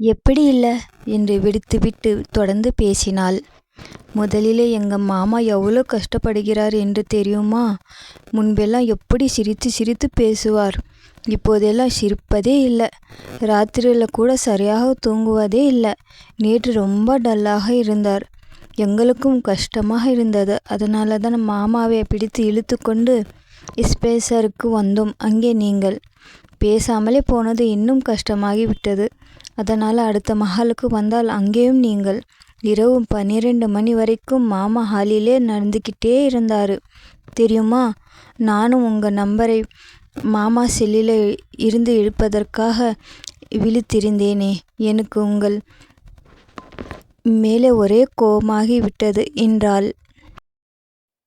எப்படி இல்லை? என்று விடுத்துவிட்டு தொடர்ந்து பேசினாள். முதலிலே எங்கள் மாமா எவ்வளோ கஷ்டப்படுகிறார் என்று தெரியுமா? முன்பெல்லாம் எப்படி சிரித்து சிரித்து பேசுவார். இப்போதெல்லாம் சிரிப்பதே இல்லை. ராத்திரியில் கூட சரியாக தூங்குவதே இல்லை. நேற்று ரொம்ப டல்லாக இருந்தார். எங்களுக்கும் கஷ்டமாக இருந்தது. அதனால தான் மாமாவை பிடித்து இழுத்து கொண்டு ஸ்பேசருக்கு வந்தோம். அங்கே நீங்கள். பேசாமலே போனது இன்னும் கஷ்டமாகி விட்டது. அதனால் அடுத்த மகளுக்கு வந்தால் அங்கேயும் நீங்கள். இரவு பன்னிரெண்டு மணி வரைக்கும் மாமா ஹாலிலே நடந்துக்கிட்டே இருந்தார். தெரியுமா? நானும் உங்கள் நம்பரை மாமா செல்லில் இருந்து இழுப்பதற்காக விழித்திருந்தேனே. எனக்கு உங்கள் மேலே ஒரே கோபமாகி விட்டது என்றாள்.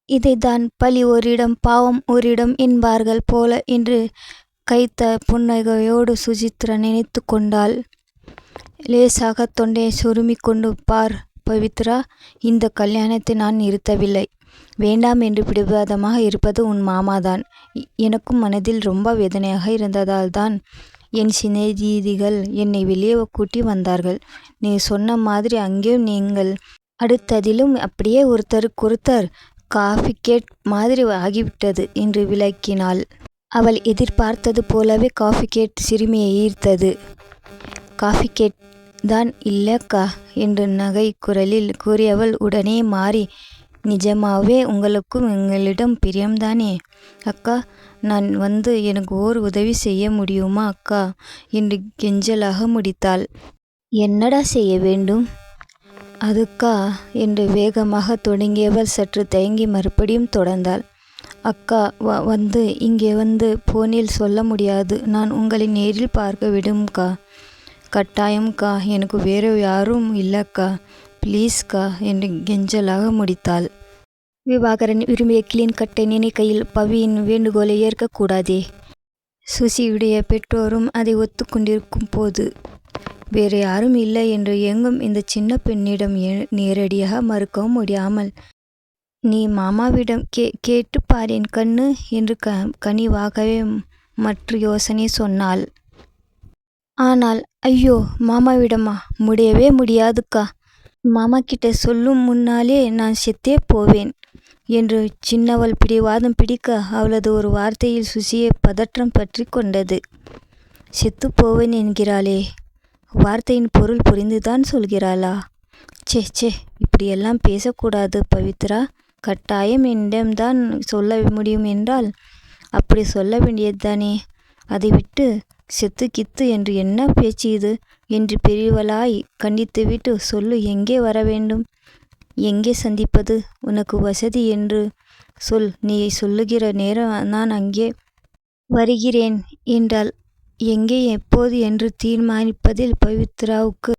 இதைத்தான் பழி ஓரிடம் பாவம் ஓரிடம் என்பார்கள் போல என்று கைத்த புன்னகையோடு சுசித்ரா நினைத்து கொண்டாள். லேசாக தொண்டையை சுருமி கொண்டு பார் பவித்ரா இந்த கல்யாணத்தை நான் நிறுத்தவில்லை. வேண்டாம் என்று பிடிவாதமாக இருப்பது உன் மாமாதான். எனக்கும் மனதில் ரொம்ப வேதனையாக இருந்ததால் தான் என் சிநேகிதிகள் என்னை வெளியே கூட்டி வந்தார்கள். நீ சொன்ன மாதிரி அங்கேயும் நீங்கள் அடுத்ததிலும் அப்படியே ஒருத்தருக்கொருத்தர் காஃபி கேட் மாதிரி ஆகிவிட்டது என்று விளக்கினாள். அவள் எதிர்பார்த்தது போலவே காஃபி கேட் சிறுமியை ஈர்த்தது. காஃபி கேட் தான் இல்லக்கா என்று நகை குரலில் கூறியவள் உடனே மாறி நிஜமாவே உங்களுக்கும் எங்களிடம் பிரியம்தானே? அக்கா நான் வந்து எனக்கு ஓர் உதவி செய்ய முடியுமா அக்கா? என்று கெஞ்சலாக முடித்தாள். என்னடா செய்ய வேண்டும்? அதுக்கா என்று வேகமாக தொடங்கியவள் சற்று தயங்கி மறுபடியும் தொடர்ந்தாள். அக்கா வ வந்து இங்கே வந்து போனில் சொல்ல முடியாது. நான் உங்களை நேரில் பார்க்க விடும்க்கா கட்டாயம்க்கா எனக்கு வேறு யாரும் இல்லைக்கா. ப்ளீஸ்க்கா என்று கெஞ்சலாக முடித்தாள். விவாகரன் விரும்பிய கிளீன் கட்டை நினைக்கையில் பவியின் வேண்டுகோளை ஏற்கக்கூடாதே. சுசியுடைய பெற்றோரும் அதை ஒத்துக்கொண்டிருக்கும் போது வேறு யாரும் இல்லை என்று எங்கும் இந்த சின்ன பெண்ணிடம் நேரடியாக மறுக்கவும் முடியாமல் நீ மாமாவிடம் கே கேட்டு பாரேன் கண்ணு என்று க கனிவாகவே மற்ற யோசனை சொன்னாள். ஆனால் ஐயோ மாமாவிடமா? முடியவே முடியாதுக்கா. மாமா கிட்ட சொல்லும் முன்னாலே நான் செத்தே போவேன் என்று சின்னவள் பிடிவாதம் பிடிக்க அவளது ஒரு வார்த்தையில் சுசியை பதற்றம் பற்றி கொண்டது. செத்து போவேன் என்கிறாளே. வார்த்தையின் பொருள் புரிந்துதான் சொல்கிறாளா? ச்சே ச்சே இப்படியெல்லாம் பேசக்கூடாது பவித்ரா. கட்டாயம் என்னிடம்தான் சொல்ல முடியும் என்றால் அப்படி சொல்ல வேண்டியதுதானே? அதை விட்டு செத்து கித்து என்று என்ன பேச்சு இது என்று பெரியவளாய் கண்டித்துவிட்டு சொல்லு எங்கே வர வேண்டும்? எங்கே சந்திப்பது? உனக்கு வசதி என்று சொல். நீ சொல்லுகிற நேரம் நான் அங்கே வருகிறேன் என்றாள். எங்கே எப்போது? என்று தீர்மானிப்பதில் பவித்ராவுக்கு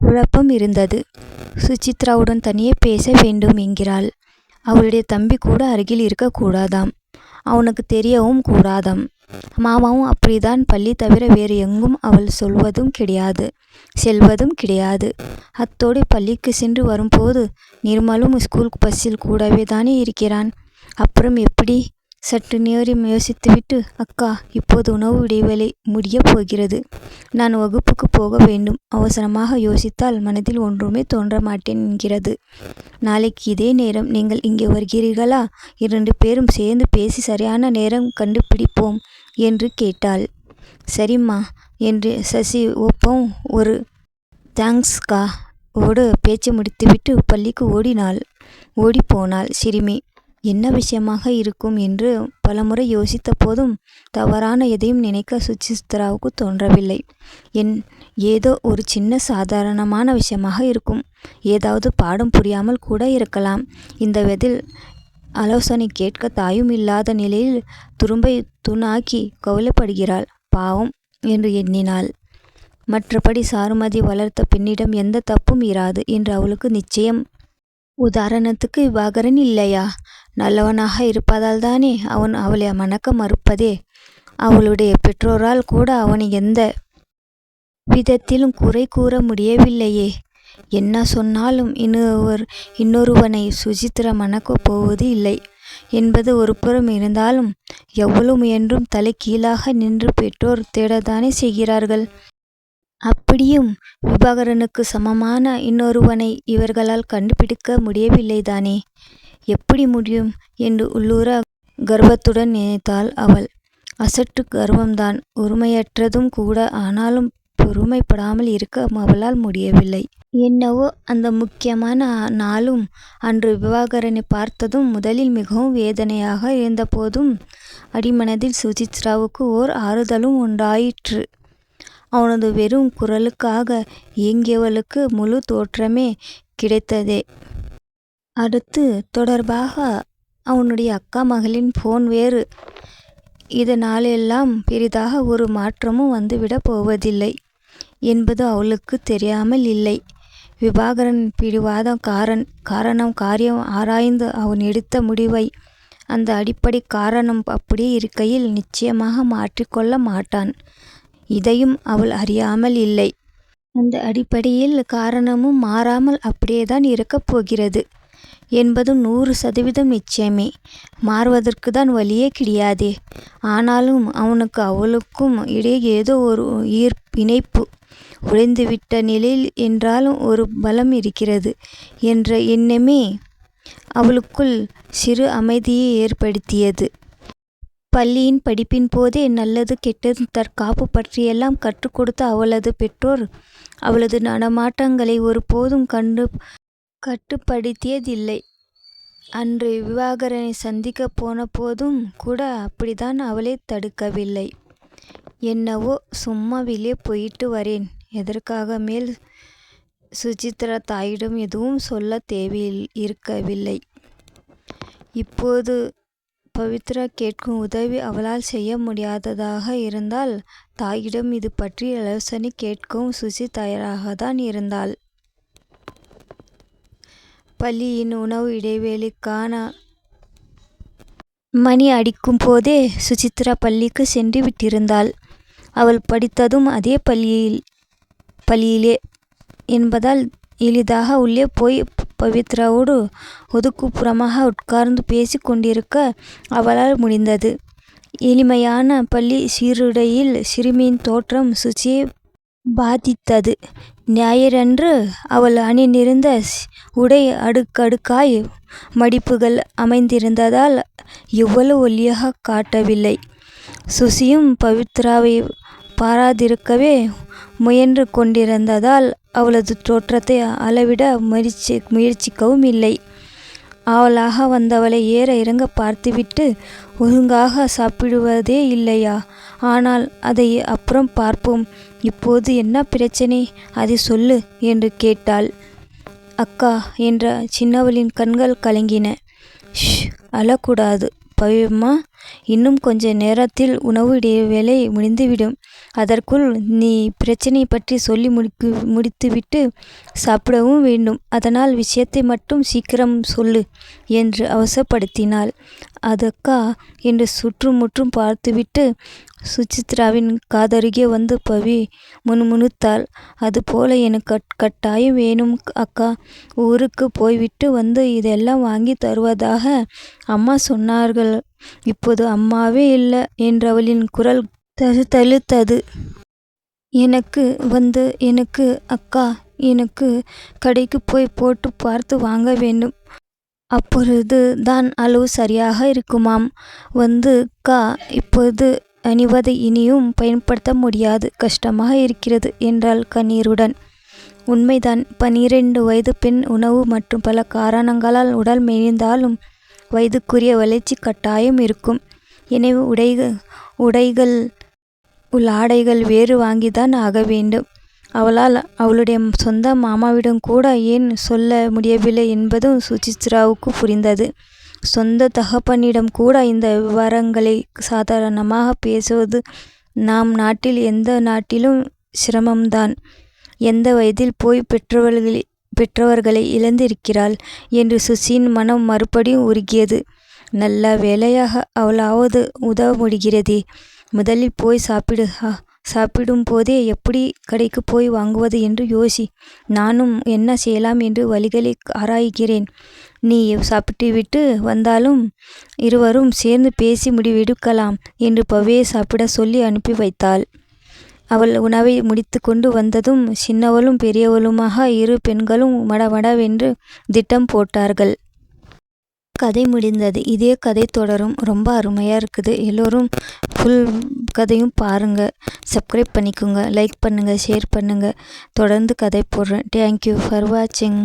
குழப்பம் இருந்தது. சுசித்ராவுடன் தனியே பேச வேண்டும் என்கிறாள். அவளுடைய தம்பி கூட அருகில் இருக்கக்கூடாதாம். அவனுக்கு தெரியவும் கூடாதாம். மாமாவும் அப்படிதான் பள்ளி தவிர வேறு எங்கும் அவள் சொல்வதும் கிடையாது செல்வதும் கிடையாது. அத்தோடு பள்ளிக்கு சென்று வரும்போது நிர்மலும் ஸ்கூல் பஸ்ஸில் கூடவே தானே இருக்கிறான். அப்புறம் எப்படி? சற்று நேரம் யோசித்துவிட்டு அக்கா இப்போது உணவு இடைவேளை முடியப் போகிறது. நான் வகுப்புக்கு போக வேண்டும். அவசரமாக யோசித்தால் மனதில் ஒன்றுமே தோன்ற மாட்டேன் என்கிறது. நாளைக்கு இதே நேரம் நீங்கள் இங்கே வருகிறீர்களா? இரண்டு பேரும் சேர்ந்து பேசி சரியான நேரம் கண்டுபிடிப்போம் என்று கேட்டாள். சரிம்மா என்று சசி ஒப்பம் ஒரு தேங்க்ஸ்கா ஓடு பேச்சு முடித்துவிட்டு பள்ளிக்கு ஓடினாள். ஓடிப்போனாள் சிறுமி. என்ன விஷயமாக இருக்கும் என்று பலமுறை யோசித்த போதும் தவறான எதையும் நினைக்க சுசித்ராவுக்கு தோன்றவில்லை. என் ஏதோ ஒரு சின்ன சாதாரணமான விஷயமாக இருக்கும். ஏதாவது பாடம் புரியாமல் கூட இருக்கலாம். இந்த விதில் ஆலோசனை கேட்க தாயும் இல்லாத நிலையில் துரும்பை துணாக்கி கவலைப்படுகிறாள். பாவம் என்று எண்ணினாள். மற்றபடி சாருமதி வளர்த்த பெண்ணிடம் எந்த தப்பும் இராது என்று அவளுக்கு நிச்சயம். உதாரணத்துக்கு விவாகரன் இல்லையா? நல்லவனாக இருப்பதால் தானே அவன் அவளை மணக்க மறுப்பதே. அவளுடைய பெற்றோரால் கூட அவனை எந்த விதத்திலும் குறை கூற முடியவில்லையே. என்ன சொன்னாலும் இன்னொரு இன்னொருவனை சுசித்ரா மணக்கப் போவது இல்லை. என்பது ஒரு புறம் இருந்தாலும் எவ்வளவு முயன்றும் தலை கீழாக நின்று பெற்றோர் தேடத்தானே செய்கிறார்கள். அப்படியும் விபாகரனுக்கு சமமான இன்னொருவனை இவர்களால் கண்டுபிடிக்க முடியவில்லைதானே? எப்படி முடியும் என்று உள்ளூர கர்வத்துடன் நினைத்தாள் அவள். அசட்டு கர்வம்தான். உரிமையற்றதும் கூட ஆனாலும் பொறுமைப்படாமல் இருக்க அவளால் முடியவில்லை. என்னவோ அந்த முக்கியமான நாளும் அன்று விவாகரனை பார்த்ததும் முதலில் மிகவும் வேதனையாக இருந்தபோதும் அடிமனதில் சுசித்ராவுக்கு ஓர் ஆறுதலும் உண்டாயிற்று. அவனது வெறும் குரலுக்காக இயங்கியவளுக்கு முழு தோற்றமே கிடைத்ததே. அடுத்து தொடர்பாக அவனுடைய அக்கா மகளின் போன் வேறு. இதனாலெல்லாம் பெரிதாக ஒரு மாற்றமும் வந்துவிடப் போவதில்லை என்பது அவளுக்கு தெரியாமல் இல்லை. விபாகரன் பிடிவாத காரன் காரணம் காரியம் ஆராய்ந்து அவன் எடுத்த முடிவை அந்த அடிப்படை காரணம் அப்படியே இருக்கையில் நிச்சயமாக மாற்றிக்கொள்ள மாட்டான். இதையும் அவள் அறியாமல் இல்லை. அந்த அடிப்படையில் காரணமும் மாறாமல் அப்படியேதான் இருக்கப் போகிறது. என்பதும் நூறு சதவீதம் நிச்சயமே. மாறுவதற்கு தான் வழியே கிடையாதே. ஆனாலும் அவனுக்கு அவளுக்கும் இடையே ஏதோ ஒரு ஈர் இணைப்பு உடைந்துவிட்ட நிலையில் என்றாலும் ஒரு பலம் இருக்கிறது என்ற எண்ணமே அவளுக்குள் சிறு அமைதியை ஏற்படுத்தியது. பள்ளியின் படிப்பின் போதே நல்லது கெட்டது தற்காப்பு பற்றியெல்லாம் கற்றுக் கொடுத்த அவளது பெற்றோர். அவளது நடமாட்டங்களை ஒருபோதும் கண்டு கட்டுப்படுத்தியதில்லை. அன்று விவாகரனை சந்திக்கப் போன போதும் கூட அப்படித்தான் அவளை தடுக்கவில்லை. என்னவோ சும்மா வெளியே போயிட்டு வரேன். எதற்காக மேல் சுசித்ரா தாயிடம் எதுவும் சொல்ல தேவை இருக்கவில்லை. இப்போது பவித்ரா கேட்கும் உதவி அவளால் செய்ய முடியாததாக இருந்தால் தாயிடம் இது பற்றி ஆலோசனை கேட்கவும் சுசி தயாராகத்தான் இருந்தாள். பள்ளியின் உணவு இடைவேளைக்கான மணி அடிக்கும் போதே சுசித்ரா பள்ளிக்கு சென்று விட்டிருந்தாள். அவள் படித்ததும் அதே பள்ளியில் பள்ளியிலே என்பதால் எளிதாக உள்ளே போய் பவித்ராவோடு ஒதுக்குப்புறமாக உட்கார்ந்து பேசி கொண்டிருக்க அவளால் முடிந்தது. எளிமையான பள்ளி சீருடையில் சிறுமியின் தோற்றம் சுச்சியை பாதித்தது. ஞாயிறன்று அவள் அணிந்திருந்த உடை அடுக்கடுக்காய் மடிப்புகள் அமைந்திருந்ததால் எவ்வளவு ஒல்லியாக காட்டவில்லை. சுசியும் பவித்ராவை பாராதிருக்கவே முயன்று கொண்டிருந்ததால் அவளது தோற்றத்தை அளவிட முயற்சி முயற்சிக்கவும் இல்லை. ஆவலாக வந்தவளை ஏற இறங்க பார்த்துவிட்டு ஒழுங்காக சாப்பிடுவதே இல்லையா? ஆனால் அதை அப்புறம் பார்ப்போம். இப்போது என்ன பிரச்சனை? அதை சொல்லு என்று கேட்டாள். அக்கா என்ற சின்னவளின் கண்கள் கலங்கின. ஷ் அழக்கூடாது பவியம்மா. இன்னும் கொஞ்ச நேரத்தில் உணவு இடைவேளை முடிந்துவிடும். அதற்குள் நீ பிரச்சனை பற்றி சொல்லி முடிக்கு முடித்துவிட்டு சாப்பிடவும் வேண்டும். அதனால் விஷயத்தை மட்டும் சீக்கிரம் சொல்லு என்று அவசரப்படுத்தினாள். அதக்கா என்று சுற்றுமுற்றும் பார்த்துவிட்டு சுசித்ராவின் காதருகே வந்து பவி முணுமுணுத்தாள். அதுபோல எனக்கு கட்டாயம் வேணும் அக்கா. ஊருக்கு போய்விட்டு வந்து இதெல்லாம் வாங்கி தருவதாக அம்மா சொன்னார்கள். இப்போது அம்மாவே இல்லை என்றவளின் குரல் தழுத்தது. எனக்கு வந்து எனக்கு அக்கா எனக்கு கடைக்கு போய் போட்டு பார்த்து வாங்க வேண்டும். அப்பொழுது தான் அளவு சரியாக இருக்குமாம். வந்து கா இப்போது அணிவதை இனியும் பயன்படுத்த முடியாது. கஷ்டமாக இருக்கிறது என்றாள் கண்ணீருடன். உண்மைதான் பனிரெண்டு வயது பெண் உணவு மற்றும் பல காரணங்களால் உடல் மெலிந்தாலும் வயதுக்குரிய வளர்ச்சி கட்டாயம் இருக்கும். எனவே உடைகள் உள்ள ஆடைகள் வேறு வாங்கிதான் ஆக வேண்டும். அவளால் அவளுடைய சொந்த மாமாவிடம் கூட ஏன் சொல்ல முடியவில்லை என்பதும் சுசித்ராவுக்கு புரிந்தது. சொந்த தகப்பனிடம் கூட இந்த விவரங்களை சாதாரணமாக பேசுவது நாம் நாட்டில் எந்த நாட்டிலும் சிரமம்தான். எந்த வயதில் போய் பெற்றவர்களை பெற்றவர்களை இழந்திருக்கிறாள் என்று சுசியின் மனம் மறுபடியும் உருகியது. நல்ல வேலையாக அவளாவது உதவ முடிகிறதே. முதலில் போய் சாப்பிடு சாப்பிடும் போதே எப்படி கடைக்கு போய் வாங்குவது என்று யோசி. நானும் என்ன செய்யலாம் என்று வழிகளை ஆராய்கிறேன். நீ சாப்பிட்டுவிட்டு வந்தாலும் இருவரும் சேர்ந்து பேசி முடிவெடுக்கலாம் என்று பவியை சாப்பிட சொல்லி அனுப்பி வைத்தாள். அவள் உணவை முடித்து கொண்டு வந்ததும் சின்னவளும் பெரியவளுமாக இரு பெண்களும் மடமடவென்று திட்டம் போட்டார்கள். கதை முடிந்தது. இதே கதை தொடரும். ரொம்ப அருமையாக இருக்குது. எல்லோரும் ஃபுல் கதையும் பாருங்கள் சப்ஸ்கிரைப் பண்ணிக்கோங்க. லைக் பண்ணுங்கள் ஷேர் பண்ணுங்கள் தொடர்ந்து கதை போடுறேன். தேங்க்யூ ஃபார் வாட்சிங்